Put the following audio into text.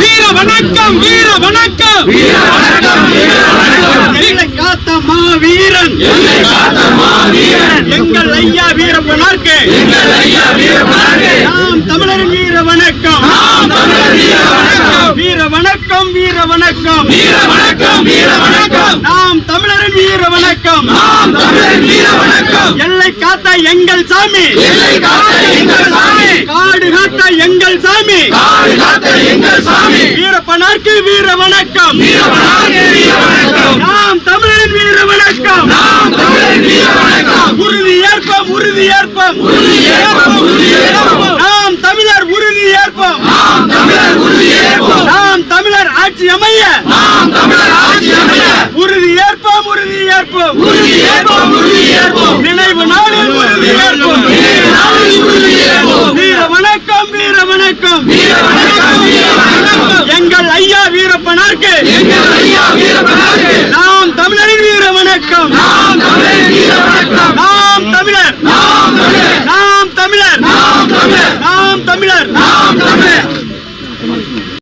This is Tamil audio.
வீர வணக்கம் வீர வணக்கம் எங்களை காத்த மாவீரன். எங்கள் ஐயா வீரப்பனார்க்கு. நாம் தமிழரின் வீர வணக்கம் வீர வணக்கம் வீர வணக்கம். நாம் தமிழரின் வீர வணக்கம். எல்லை காத்த எங்கள் சாமி. காடு காத்த எங்கள் சாமி. வீரப்பனார்க்கு வீர வணக்கம். நாம் தமிழரின் வீர வணக்கம். உறுதி ஏற்போம் உறுதி ஏற்போம். நாம் தமிழர் உறுதி ஏற்போம் நாம் தமிழர் ஆட்சி அமைய. உறுதி ஏற்போம் உறுதி ஏற்போம். நினைவு நாளில் உறுதி ஏற்போம். வீர வணக்கம் வீர வணக்கம். எங்கள் ஐயா வீரப்பனார்க்கு. நாம் தமிழரின் வீர வணக்கம்.